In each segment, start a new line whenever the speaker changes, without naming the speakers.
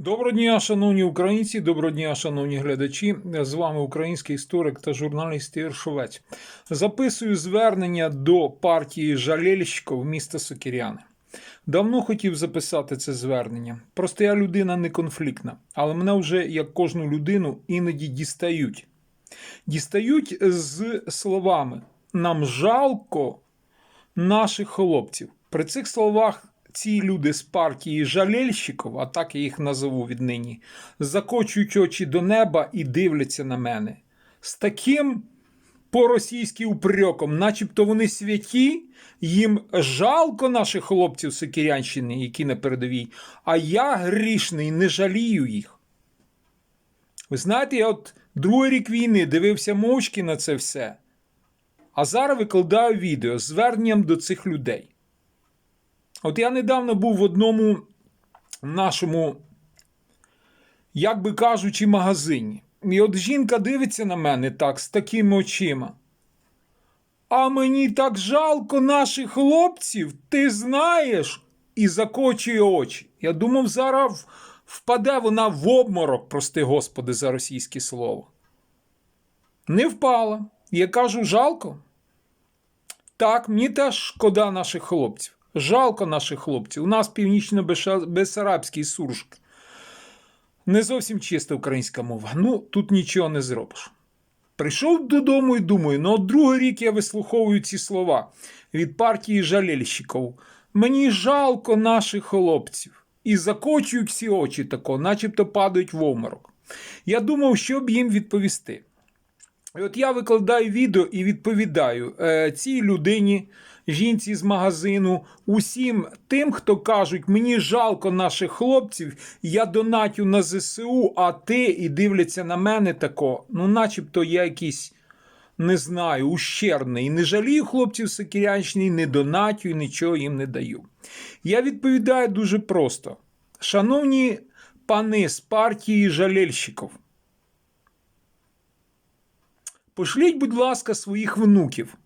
Доброго дня, шановні українці, доброго дня, шановні глядачі. З вами український історик та журналіст Ігор Шовець. Записую звернення до партії Жалельщиков міста Сокіряни. Давно хотів записати це звернення. Просто я людина не конфліктна, але мене вже, як кожну людину, іноді дістають. Дістають з словами: нам жалко наших хлопців. При цих словах ці люди з партії жалельщиків, а так я їх назову віднині, закочують очі до неба і дивляться на мене. З таким по-російськи упреком, начебто вони святі, їм жалко наших хлопців Сокірянщини, які на передовій, а я грішний, не жалію їх. Ви знаєте, я от другий рік війни дивився мовчки на це все. А зараз викладаю відео з зверненням до цих людей. От я недавно був в одному нашому, як би кажучи, магазині. І от жінка дивиться на мене так, з такими очима. А мені так жалко наших хлопців, ти знаєш, і закочує очі. Я думав, зараз впаде вона в обморок, прости Господи, за російське слово. Не впала. Я кажу, жалко. Так, мені теж шкода наших хлопців. Жалко наших хлопців. У нас північно-бесарабський суржик. Не зовсім чиста українська мова. Ну, тут нічого не зробиш. Прийшов додому і думаю, ну от другий рік я вислуховую ці слова від партії жалельщиків. Мені жалко наших хлопців. І закочують всі очі тако, начебто падають в обморок. Я думав, що б їм відповісти. І от я викладаю відео і відповідаю е, цій людині, жінці з магазину, усім тим, хто кажуть, мені жалко наших хлопців, я донатю на ЗСУ, а ти і дивляться на мене тако. Ну, начебто я якийсь, не знаю, ущербний. Не жалію хлопців Сокірянщини, не донатю і нічого їм не даю. Я відповідаю дуже просто. Шановні пани з партії жалельщиків, Пошліть, будь ласка, своїх внуків.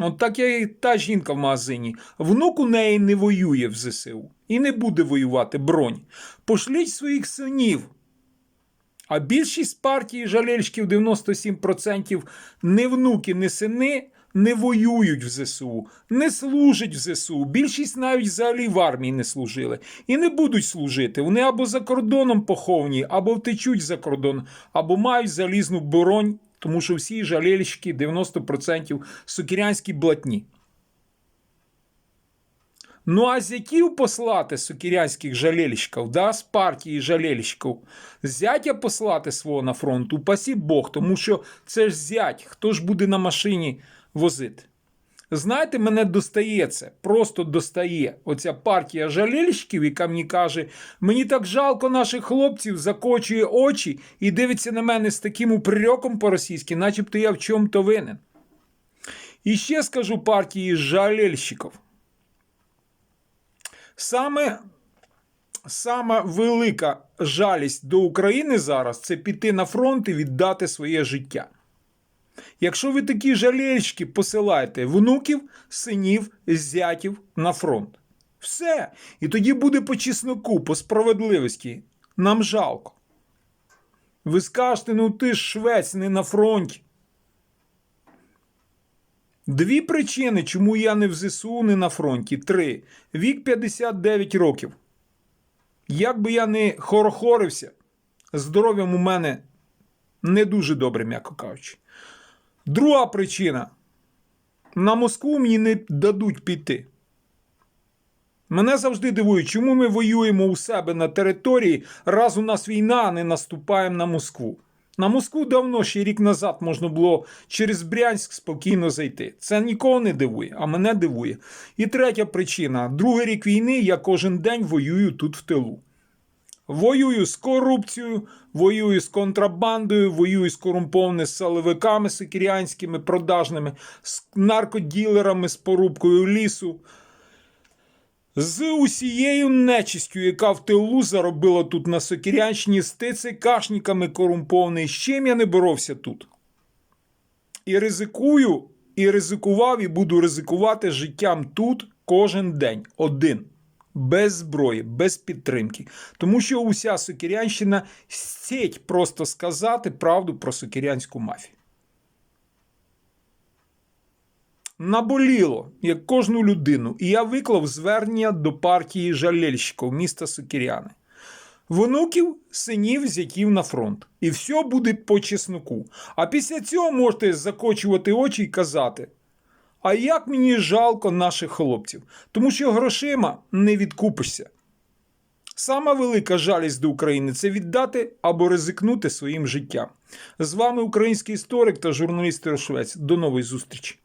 От так я і та жінка в магазині. Внук у неї не воює в ЗСУ і не буде воювати бронь. Пошліть своїх синів. А більшість партії жалельщиків 97% не внуки, не сини не воюють в ЗСУ, не служать в ЗСУ. Більшість навіть взагалі в армії не служили і не будуть служити. Вони або за кордоном поховані, або втечуть за кордон, або мають залізну боронь тому що всі жалельщики 90% сукірянські блатні. Ну, а зятів послати сукірянських жалельщиків, да, з партії жалельщиків, зятя послати свого на фронт, упасі Бог, тому що це ж зять, хто ж буде на машині возити. Знаєте, мене достає це, просто достає оця партія жалельщиків, яка мені каже, мені так жалко наших хлопців, закочує очі і дивиться на мене з таким упреком по-російськи, начебто я в чому то винен. І ще скажу партії жалельщиків. Саме Сама велика жалість до України зараз це піти на фронт і віддати своє життя. Якщо ви такі жалельщики посилаєте внуків, синів, зятів на фронт. Все. І тоді буде по чесноку, по справедливості. Нам жалко. Ви скажете, ну ти ж швець не на фронті. Дві причини, чому я не в ЗСУ, не на фронті. Три. Вік 59 років. Як би я не хорохорився, здоров'ям у мене не дуже добре, м'яко кажучи. Друга причина. На Москву мені не дадуть піти. Мене завжди дивує, чому ми воюємо у себе на території, раз у нас війна, а не наступаємо на Москву. На Москву давно ще рік назад можна було через Брянськ спокійно зайти. Це нікого не дивує, а мене дивує. І третя причина: другий рік війни я кожен день воюю тут в тилу. Воюю з корупцією, воюю з контрабандою, воюю з корумпованими силовиками сикірянськими, продажними, з наркоділерами, з порубкою лісу, з усією нечистю, яка в тилу заробила тут на Сокірянщині, з ТЦКшниками корумпований. З чим я не боровся тут? І ризикую, і ризикував, і буду ризикувати життям тут кожен день один. Без зброї, без підтримки. Тому що уся Сокирянщина сеть просто сказати правду про сокирянську мафію. Наболіло, як кожну людину, і я виклав звернення до партії жалельщиків міста Сокиряни. Внуків, синів, зятів на фронт. І все буде по чесноку. А після цього можете закочувати очі і казати: а як мені жалко наших хлопців, тому що грошима не відкупишся. Сама велика жалість до України це віддати або ризикнути своїм життям. З вами український історик та журналіст Рошвець. До нової зустрічі!